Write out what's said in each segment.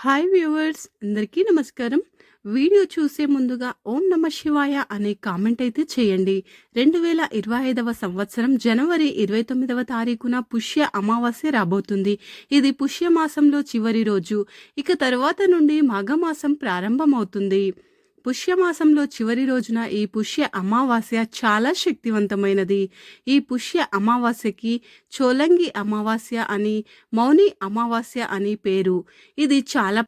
Hi viewers అందరికీ నమస్కారం. Video చూసే ముందుగా ఓం నమ శివాయ అనే కామెంట్ అయితే చేయండి. రెండు వేల ఇరవై ఐదవ సంవత్సరం జనవరి ఇరవై తొమ్మిదవ తారీఖున పుష్య అమావాస్య రాబోతుంది. ఇది పుష్యమాసంలో చివరి రోజు. ఇక తరువాత నుండి మాఘమాసం ప్రారంభమవుతుంది. పుష్యమాసంలో చివరి రోజున ఈ పుష్య అమావాస్య చాలా శక్తివంతమైనది. ఈ పుష్య అమావాస్యకి చోలంగి అమావాస్య అని మౌని అమావాస్య అని పేరు. ఇది చాలా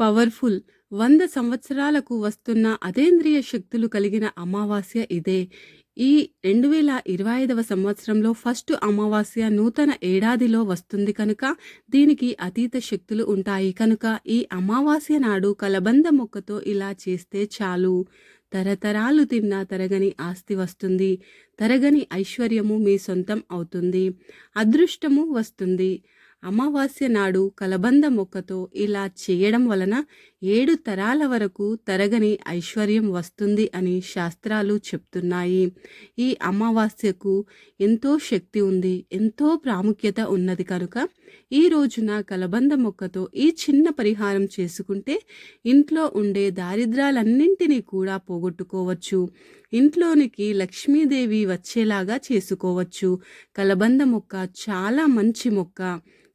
పవర్ఫుల్. వంద సంవత్సరాలకు వస్తున్న అదేంద్రియ శక్తులు కలిగిన అమావాస్య ఇదే. ఈ రెండు వేల ఇరవై ఐదవ సంవత్సరంలో ఫస్ట్ అమావాస్య నూతన ఏడాదిలో వస్తుంది కనుక దీనికి అతీత శక్తులు ఉంటాయి కనుక ఈ అమావాస్య నాడు కలబంద మొక్కతో ఇలా చేస్తే చాలు. తరతరాలు తిన్నా తరగని ఆస్తి వస్తుంది. తరగని ఐశ్వర్యము మీ సొంతం అవుతుంది. అదృష్టము వస్తుంది. అమావాస్య నాడు కలబంద మొక్కతో ఇలా చేయడం వలన ఏడు తరాల వరకు తరగని ఐశ్వర్యం వస్తుంది అని శాస్త్రాలు చెప్తున్నాయి. ఈ అమావాస్యకు ఎంతో శక్తి ఉంది ఎంతో ప్రాముఖ్యత ఉన్నది కనుక ఈ రోజున కలబంద మొక్కతో ఈ చిన్న పరిహారం చేసుకుంటే ఇంట్లో ఉండే దారిద్రాలన్నింటినీ కూడా పోగొట్టుకోవచ్చు. ఇంట్లోనికి లక్ష్మీదేవి వచ్చేలాగా చేసుకోవచ్చు. కలబంద మొక్క చాలా మంచి మొక్క.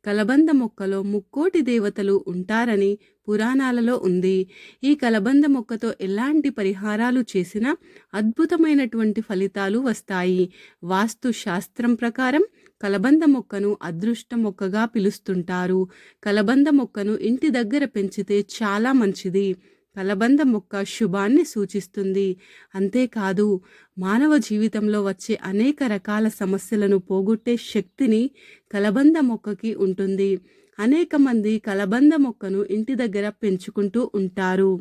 కలబంద మొక్కలో ముక్కోటి దేవతలు ఉంటారని పురాణాలలో ఉంది. ఈ కలబంద మొక్కతో ఎలాంటి పరిహారాలు చేసినా అద్భుతమైనటువంటి ఫలితాలు వస్తాయి. వాస్తు శాస్త్రం ప్రకారం కలబంద మొక్కను అదృష్ట మొక్కగా పిలుస్తుంటారు. కలబంద మొక్కను ఇంటి దగ్గర పెంచితే చాలా మంచిది. కలబంద మొక్క శుభాన్ని సూచిస్తుంది. అంతేకాదు మానవ జీవితంలో వచ్చే అనేక రకాల సమస్యలను పోగొట్టే శక్తిని కలబంద మొక్కకి ఉంటుంది. అనేక మంది కలబంద మొక్కను ఇంటి దగ్గర పెంచుకుంటూ ఉంటారు.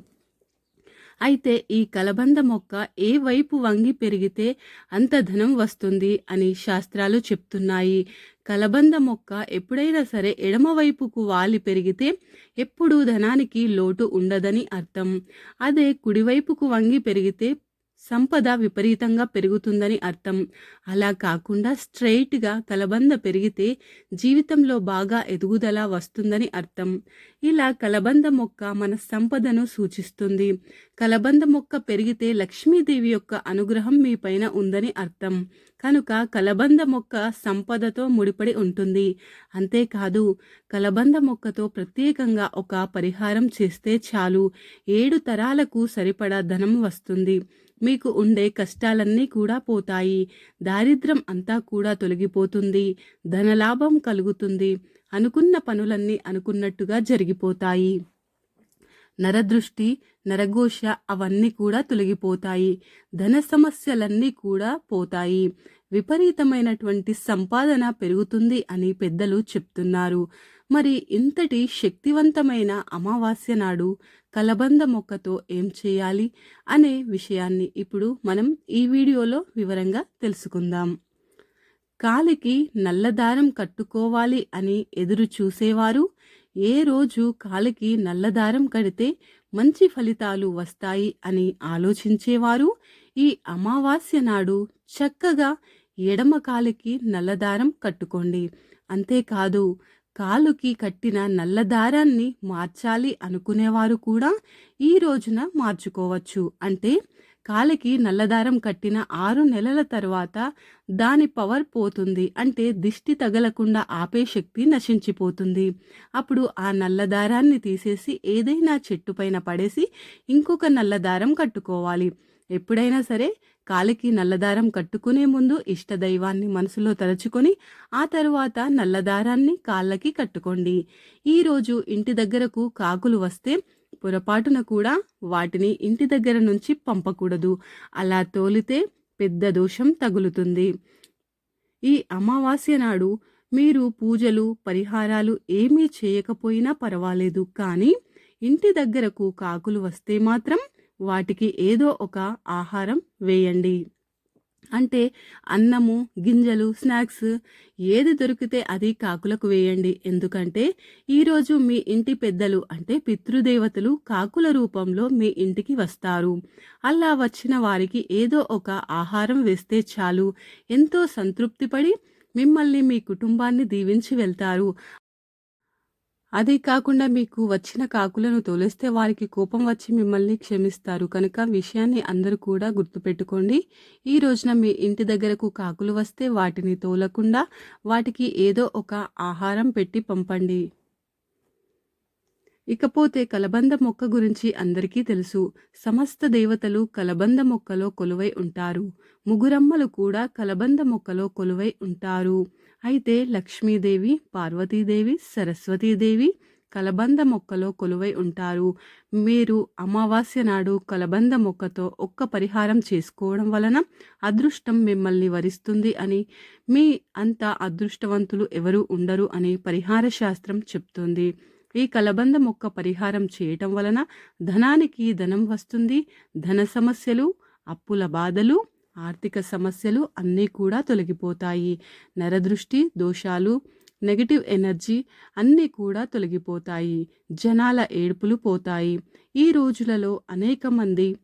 అయితే ఈ కలబంద మొక్క ఏ వైపు వంగి పెరిగితే అంత ధనం వస్తుంది అని శాస్త్రాలు చెప్తున్నాయి. కలబంద మొక్క ఎప్పుడైనా సరే ఎడమవైపుకు వాలి పెరిగితే ఎప్పుడూ ధనానికి లోటు ఉండదని అర్థం. అదే కుడివైపుకు వంగి పెరిగితే సంపద విపరీతంగా పెరుగుతుందని అర్థం. అలా కాకుండా స్ట్రైట్గా కలబంద పెరిగితే జీవితంలో బాగా ఎదుగుదల వస్తుందని అర్థం. ఇలా కలబంద మొక్క మన సంపదను సూచిస్తుంది. కలబంద మొక్క పెరిగితే లక్ష్మీదేవి యొక్క అనుగ్రహం మీ పైన ఉందని అర్థం. కనుక కలబంద మొక్క సంపదతో ముడిపడి ఉంటుంది. అంతేకాదు కలబంద మొక్కతో ప్రత్యేకంగా ఒక పరిహారం చేస్తే చాలు. ఏడు తరాలకు సరిపడా ధనం వస్తుంది. మీకు ఉండే కష్టాలన్నీ కూడా పోతాయి. దారిద్రం అంతా కూడా తొలగిపోతుంది. ధనలాభం కలుగుతుంది. అనుకున్న పనులన్నీ అనుకున్నట్టుగా జరిగిపోతాయి. నరదృష్టి నరఘోష అవన్నీ కూడా తొలగిపోతాయి. ధన సమస్యలన్నీ కూడా పోతాయి. విపరీతమైనటువంటి సంపాదన పెరుగుతుంది అని పెద్దలు చెప్తున్నారు. మరి ఇంతటి శక్తివంతమైన అమావాస్య నాడు కలబంద మొక్కతో ఏం చేయాలి అనే విషయాన్ని ఇప్పుడు మనం ఈ వీడియోలో వివరంగా తెలుసుకుందాం. కాలికి నల్లదారం కట్టుకోవాలి అని ఎదురు చూసేవారు. ఏ రోజు కాలికి నల్లదారం కడితే మంచి ఫలితాలు వస్తాయి అని ఆలోచించేవారు. ఈ అమావాస్య నాడు చక్కగా ఎడమ కాలికి నల్లదారం కట్టుకోండి. అంతేకాదు కాలుకి కట్టిన నల్లదారాన్ని మార్చాలి అనుకునేవారు కూడా ఈ రోజున మార్చుకోవచ్చు. అంటే కాలికి నల్లదారం కట్టిన ఆరు నెలల తర్వాత దాని పవర్ పోతుంది. అంటే దిష్టి తగలకుండా ఆపే శక్తి నశించిపోతుంది. అప్పుడు ఆ నల్లదారాన్ని తీసేసి ఏదైనా చెట్టు పైన పడేసి ఇంకొక నల్లదారం కట్టుకోవాలి. ఎప్పుడైనా సరే కాలికి నల్లదారం కట్టుకునే ముందు ఇష్టదైవాన్ని మనసులో తలుచుకొని ఆ తరువాత నల్లదారాన్ని కాళ్ళకి కట్టుకోండి. ఈరోజు ఇంటి దగ్గరకు కాకులు వస్తే పొరపాటున కూడా వాటిని ఇంటి దగ్గర నుంచి పంపకూడదు. అలా తోలితే పెద్ద దోషం తగులుతుంది. ఈ అమావాస్య నాడు మీరు పూజలు పరిహారాలు ఏమీ చేయకపోయినా పర్వాలేదు. కానీ ఇంటి దగ్గరకు కాకులు వస్తే మాత్రం వాటికి ఏదో ఒక ఆహారం వేయండి. అంటే అన్నము గింజలు స్నాక్స్ ఏది దొరికితే అది కాకులకు వేయండి. ఎందుకంటే ఈరోజు మీ ఇంటి పెద్దలు అంటే పితృదేవతలు కాకుల రూపంలో మీ ఇంటికి వస్తారు. అలా వచ్చిన వారికి ఏదో ఒక ఆహారం వేస్తే చాలు. ఎంతో సంతృప్తిపడి మిమ్మల్ని మీ కుటుంబాన్ని దీవించి వెళ్తారు. అదే కాకుండా మీకు వచ్చిన కాకులను తోలేస్తే వారికి కోపం వచ్చి మిమ్మల్ని క్షమిస్తారు. కనుక విషయాన్ని అందరూ కూడా గుర్తుపెట్టుకోండి. ఈ రోజున మీ ఇంటి దగ్గరకు కాకులు వస్తే వాటిని తోలకుండా వాటికి ఏదో ఒక ఆహారం పెట్టి పంపండి. ఇకపోతే కలబంద మొక్క గురించి అందరికీ తెలుసు. సమస్త దేవతలు కలబంద మొక్కలో కొలువై ఉంటారు. ముగురమ్మలు కూడా కలబంద మొక్కలో కొలువై ఉంటారు. అయితే లక్ష్మీదేవి పార్వతీదేవి సరస్వతీదేవి కలబంద మొక్కలో కొలువై ఉంటారు. మీరు అమావాస్య నాడు కలబంద మొక్కతో ఒక్క పరిహారం చేసుకోవడం వలన అదృష్టం మిమ్మల్ని వరిస్తుంది అని మీ అంత అదృష్టవంతులు ఎవరు ఉండరు అని పరిహార శాస్త్రం చెప్తుంది. ఈ కలబంద మొక్క పరిహారం చేయటం వలన ధనానికి ధనం వస్తుంది. ధన సమస్యలు అప్పుల బాధలు ఆర్థిక సమస్యలు అన్నీ కూడా తొలగిపోతాయి. నరదృష్టి దోషాలు నెగటివ్ ఎనర్జీ అన్నీ కూడా తొలగిపోతాయి. జనాల ఏడుపులు పోతాయి. ఈ రోజులలో అనేక మంది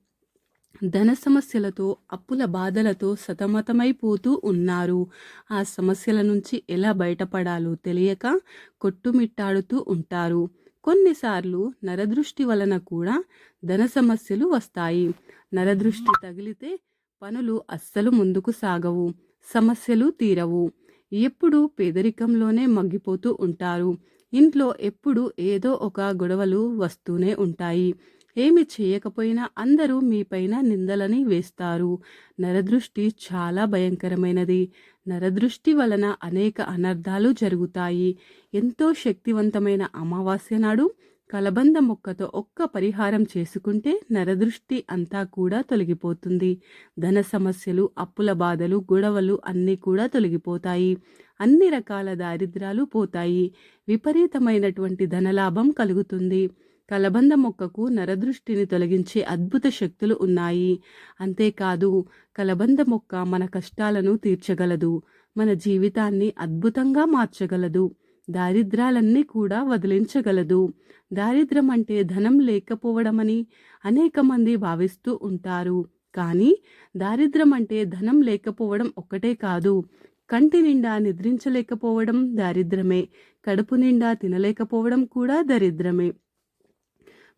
ధన సమస్యలతో అప్పుల బాధలతో సతమతమైపోతూ ఉన్నారు. ఆ సమస్యల నుంచి ఎలా బయటపడాలో తెలియక కొట్టుమిట్టాడుతూ ఉంటారు. కొన్నిసార్లు నరదృష్టి వలన కూడా ధన సమస్యలు వస్తాయి. నరదృష్టి తగిలితే పనులు అస్సలు ముందుకు సాగవు సమస్యలు తీరవు. ఎప్పుడూ పేదరికంలోనే మగ్గిపోతూ ఉంటారు. ఇంట్లో ఎప్పుడు ఏదో ఒక గొడవలు వస్తూనే ఉంటాయి. ఏమి చేయకపోయినా అందరూ మీపైన నిందలని వేస్తారు. నరదృష్టి చాలా భయంకరమైనది. నరదృష్టి వలన అనేక అనర్థాలు జరుగుతాయి. ఎంతో శక్తివంతమైన అమావాస్య నాడు కలబంద మొక్కతో ఒక్క పరిహారం చేసుకుంటే నరదృష్టి అంతా కూడా తొలగిపోతుంది. ధన సమస్యలు అప్పుల బాధలు గొడవలు అన్నీ కూడా తొలగిపోతాయి. అన్ని రకాల దారిద్రాలు పోతాయి. విపరీతమైనటువంటి ధనలాభం కలుగుతుంది. కలబంద మొక్కకు నరదృష్టిని తొలగించే అద్భుత శక్తులు ఉన్నాయి. అంతేకాదు కలబంద మొక్క మన కష్టాలను తీర్చగలదు. మన జీవితాన్ని అద్భుతంగా మార్చగలదు. దారిద్రాలన్నీ కూడా వదిలించగలదు. దారిద్రం అంటే ధనం లేకపోవడమని అనేక మంది భావిస్తూ ఉంటారు. కానీ దారిద్రం అంటే ధనం లేకపోవడం ఒక్కటే కాదు. కంటి నిండా నిద్రించలేకపోవడం దారిద్రమే. కడుపు నిండా తినలేకపోవడం కూడా దరిద్రమే.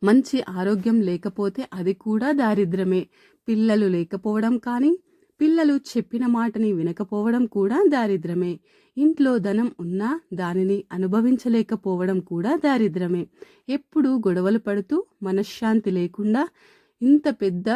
మంచి ఆరోగ్యం లేకపోతే అది కూడా దారిద్రమే. పిల్లలు లేకపోవడం కానీ పిల్లలు చెప్పిన మాటని వినకపోవడం కూడా దారిద్రమే. ఇంట్లో ధనం ఉన్నా దానిని అనుభవించలేకపోవడం కూడా దారిద్రమే. ఎప్పుడు గొడవలు పడుతూ మనశ్శాంతి లేకుండా ఇంత పెద్ద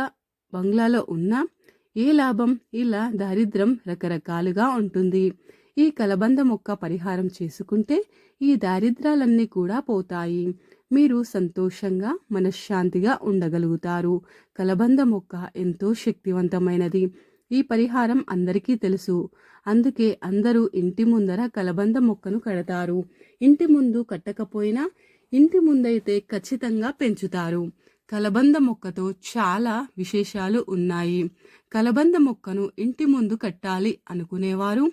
బంగ్లాలో ఉన్నా ఏ లాభం? ఇలా దారిద్రం రకరకాలుగా ఉంటుంది. ఈ కలబంద మొక్క పరిహారం చేసుకుంటే ఈ దారిద్రాలన్నీ కూడా పోతాయి. మీరు సంతోషంగా మనశ్శాంతిగా ఉండగలుగుతారు. కలబంద మొక్క ఎంతో శక్తివంతమైనది. ఈ పరిహారం అందరికీ తెలుసు. అందుకే అందరూ ఇంటి ముందర కలబంద మొక్కను కడతారు. ఇంటి ముందు కట్టకపోయినా ఇంటి ముందైతే ఖచ్చితంగా పెంచుతారు. కలబంద మొక్కతో చాలా విశేషాలు ఉన్నాయి. కలబంద మొక్కను ఇంటి ముందు కట్టాలి అనుకునేవారు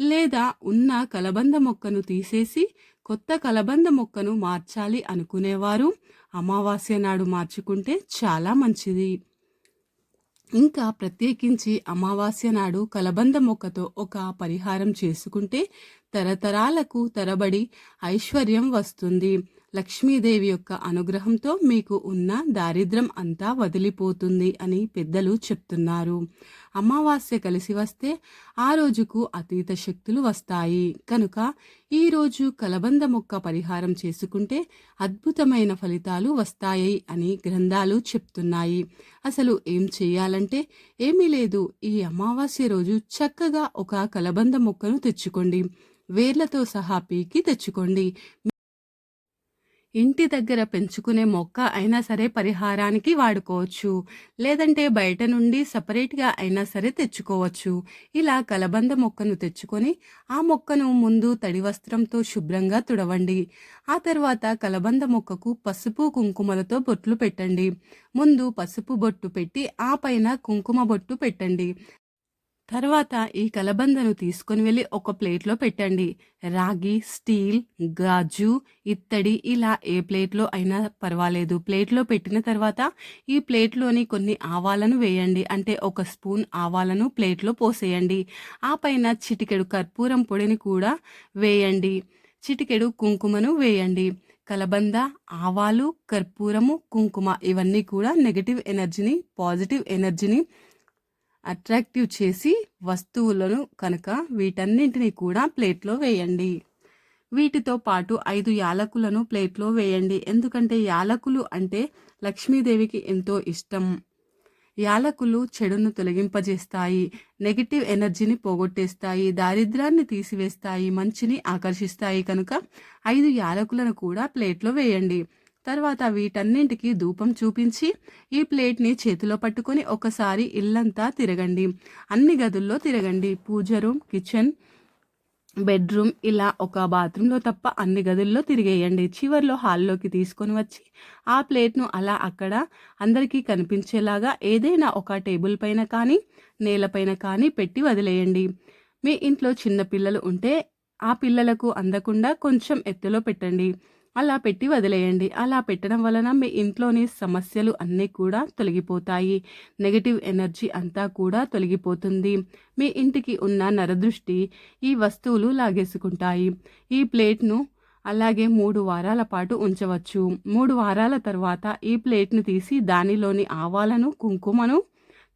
లేదా ఉన్న కలబంద మొక్కను తీసేసి కొత్త కలబంద మొక్కను మార్చాలి అనుకునేవారు అమావాస్య నాడు మార్చుకుంటే చాలా మంచిది. ఇంకా ప్రత్యేకించి అమావాస్య నాడు కలబంద మొక్కతో ఒక పరిహారం చేసుకుంటే తరతరాలకు తరబడి ఐశ్వర్యం వస్తుంది. లక్ష్మీదేవి యొక్క అనుగ్రహంతో మీకు ఉన్న దారిద్రం అంతా వదిలిపోతుంది అని పెద్దలు చెప్తున్నారు. అమావాస్య కలిసి వస్తే ఆ రోజుకు అతీత శక్తులు వస్తాయి. కనుక ఈరోజు కలబంద మొక్క పరిహారం చేసుకుంటే అద్భుతమైన ఫలితాలు వస్తాయి అని గ్రంథాలు చెప్తున్నాయి. అసలు ఏం చేయాలంటే ఏమీ లేదు. ఈ అమావాస్య రోజు చక్కగా ఒక కలబంద మొక్కను తెచ్చుకోండి. వేర్లతో సహా పీకి తెచ్చుకోండి. ఇంటి దగ్గర పెంచుకునే మొక్క అయినా సరే పరిహారానికి వాడుకోవచ్చు. లేదంటే బయట నుండి సపరేట్గా అయినా సరే తెచ్చుకోవచ్చు. ఇలా కలబంద మొక్కను తెచ్చుకొని ఆ మొక్కను ముందు తడి వస్త్రంతో శుభ్రంగా తుడవండి. ఆ తర్వాత కలబంద మొక్కకు పసుపు కుంకుమలతో బొట్లు పెట్టండి. ముందు పసుపు బొట్టు పెట్టి ఆ పైన కుంకుమ బొట్టు పెట్టండి. తర్వాత ఈ కలబందను తీసుకొని వెళ్ళి ఒక ప్లేట్లో పెట్టండి. రాగి స్టీల్ గాజు ఇత్తడి ఇలా ఏ ప్లేట్లో అయినా పర్వాలేదు. ప్లేట్లో పెట్టిన తర్వాత ఈ ప్లేట్లోని కొన్ని ఆవాలను వేయండి. అంటే ఒక స్పూన్ ఆవాలను ప్లేట్లో పోసేయండి. ఆ పైన చిటికెడు కర్పూరం పొడిని కూడా వేయండి. చిటికెడు కుంకుమను వేయండి. కలబంద ఆవాలు కర్పూరము కుంకుమ ఇవన్నీ కూడా నెగటివ్ ఎనర్జీని పాజిటివ్ ఎనర్జీని అట్రాక్టివ్ చేసి వస్తువులను కనుక వీటన్నింటినీ కూడా ప్లేట్లో వేయండి. వీటితో పాటు ఐదు యాలకులను ప్లేట్లో వేయండి. ఎందుకంటే యాలకులు అంటే లక్ష్మీదేవికి ఎంతో ఇష్టం. యాలకులు చెడును తొలగింపజేస్తాయి నెగిటివ్ ఎనర్జీని పోగొట్టేస్తాయి దారిద్రాన్ని తీసివేస్తాయి మంచిని ఆకర్షిస్తాయి. కనుక ఐదు యాలకులను కూడా ప్లేట్లో వేయండి. తర్వాత వీటన్నింటికి ధూపం చూపించి ఈ ప్లేట్ని చేతిలో పట్టుకొని ఒకసారి ఇల్లంతా తిరగండి. అన్ని గదుల్లో తిరగండి. పూజ రూమ్ కిచెన్ బెడ్రూమ్ ఇలా ఒక బాత్రూంలో తప్ప అన్ని గదుల్లో తిరిగేయండి. చివర్లో హాల్లోకి తీసుకొని వచ్చి ఆ ప్లేట్ను అలా అక్కడ అందరికీ కనిపించేలాగా ఏదైనా ఒక టేబుల్ పైన కానీ నేలపైన కానీ పెట్టి వదిలేయండి. మీ ఇంట్లో చిన్న పిల్లలు ఉంటే ఆ పిల్లలకు అందకుండా కొంచెం ఎత్తులో పెట్టండి. అలా పెట్టి వదిలేయండి. అలా పెట్టడం వలన మీ ఇంట్లోని సమస్యలు అన్నీ కూడా తొలగిపోతాయి. నెగటివ్ ఎనర్జీ అంతా కూడా తొలగిపోతుంది. మీ ఇంటికి ఉన్న నరదృష్టి ఈ వస్తువులు లాగేసుకుంటాయి. ఈ ప్లేట్ను అలాగే మూడు వారాల పాటు ఉంచవచ్చు. మూడు వారాల తర్వాత ఈ ప్లేట్ను తీసి దానిలోని ఆవాలను కుంకుమను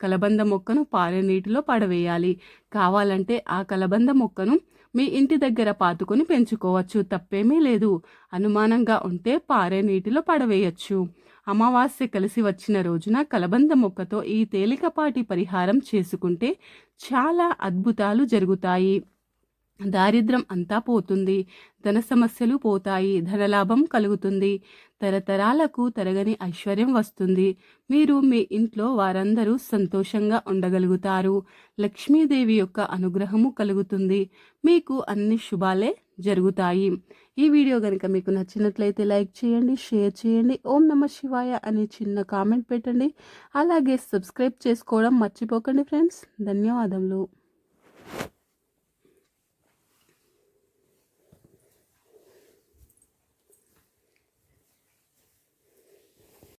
కలబంద మొక్కను పారే నీటిలో పడవేయాలి. కావాలంటే ఆ కలబంద మొక్కను మీ ఇంటి దగ్గర పాతుకొని పెంచుకోవచ్చు. తప్పేమీ లేదు. అనుమానంగా ఉంటే పారే నీటిలో పడవేయచ్చు. అమావాస్య కలిసి వచ్చిన రోజున కలబంద మొక్కతో ఈ తేలికపాటి పరిహారం చేసుకుంటే చాలా అద్భుతాలు జరుగుతాయి. దారిద్రం అంతా పోతుంది ధన సమస్యలు పోతాయి ధనలాభం కలుగుతుంది తరతరాలకు తరగని ఐశ్వర్యం వస్తుంది. మీరు మీ ఇంట్లో వారందరూ సంతోషంగా ఉండగలుగుతారు. లక్ష్మీదేవి యొక్క అనుగ్రహము కలుగుతుంది. మీకు అన్ని శుభాలే జరుగుతాయి. ఈ వీడియో కనుక మీకు నచ్చినట్లయితే లైక్ చేయండి షేర్ చేయండి ఓం నమ శివాయ అనే చిన్న కామెంట్ పెట్టండి. అలాగే సబ్స్క్రైబ్ చేసుకోవడం మర్చిపోకండి ఫ్రెండ్స్. ధన్యవాదములు.